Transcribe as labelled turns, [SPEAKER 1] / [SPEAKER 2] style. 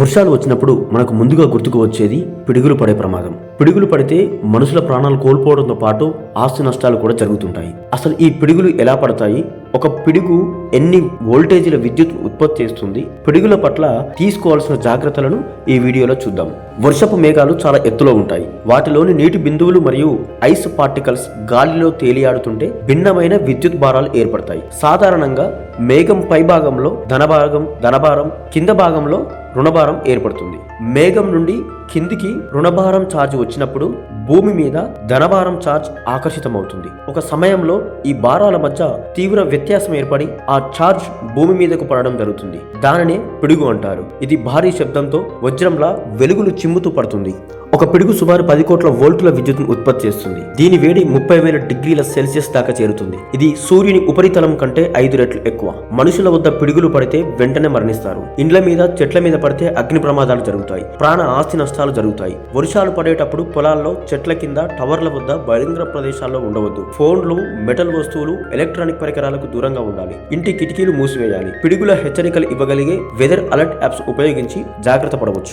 [SPEAKER 1] వర్షాలు వచ్చినప్పుడు మనకు ముందుగా గుర్తుకు వచ్చేది పిడుగులు పడే ప్రమాదం. పిడుగులు పడితే మనుషుల ప్రాణాలు కోల్పోవడంతో పాటు ఆస్తి నష్టాలు కూడా జరుగుతుంటాయి. అసలు ఈ పిడుగులు ఎలా పడతాయి? ఒక పిడుగు ఎన్ని వోల్టేజీల విద్యుత్ ఉత్పత్తి చేస్తుంది పిడుగుల పట్ల తీసుకోవాల్సిన జాగ్రత్తలను ఈ వీడియోలో చూద్దాం. వర్షపు మేఘాలు చాలా ఎత్తులో ఉంటాయి. వాటిలోని నీటి బిందువులు మరియు ఐస్ పార్టికల్స్ గాలిలో తేలియాడుతుంటే భిన్నమైన విద్యుత్ భారాలు ఏర్పడతాయి. సాధారణంగా మేఘం పై భాగంలో ధనభాగం ధనభారం కింద భాగంలో రుణభారం ఏర్పడుతుంది. మేఘం నుండి కిందికి రుణభారం ఛార్జ్ వచ్చినప్పుడు భూమి మీద ధనభారం ఛార్జ్ ఆకర్షితమవుతుంది. ఒక సమయంలో ఈ భారాల మధ్య తీవ్ర వ్యత్యాసం ఏర్పడి ఆ ఛార్జ్ భూమి మీదకు పడడం జరుగుతుంది. దానినే పిడుగు అంటారు. ఇది భారీ శబ్దంతో వజ్రంలా వెలుగులు చిమ్ముతూ పడుతుంది. ఒక పిడుగు సుమారు పది కోట్ల వోల్టుల విద్యుత్ను ఉత్పత్తి చేస్తుంది. దీని వేడి ముప్పై వేల డిగ్రీల సెల్సియస్ దాకా చేరుతుంది. ఇది సూర్యుని ఉపరితలం కంటే ఐదు రెట్లు ఎక్కువ. మనుషుల వద్ద పిడుగులు పడితే వెంటనే మరణిస్తారు. ఇండ్ల మీద చెట్ల మీద పడితే అగ్ని ప్రమాదాలు జరుగుతాయి. ప్రాణ ఆస్తి నష్టాలు జరుగుతాయి. వర్షాలు పడేటప్పుడు పొలాల్లో చెట్ల కింద టవర్ల వద్ద బహిరంగ ప్రదేశాల్లో ఉండవద్దు. ఫోన్లు మెటల్ వస్తువులు ఎలక్ట్రానిక్ పరికరాలకు దూరంగా ఉండాలి. ఇంటి కిటికీలు మూసివేయాలి. పిడుగుల హెచ్చరికలు ఇవ్వగలిగే వెదర్ అలర్ట్ యాప్స్ ఉపయోగించి జాగ్రత్త పడవచ్చు.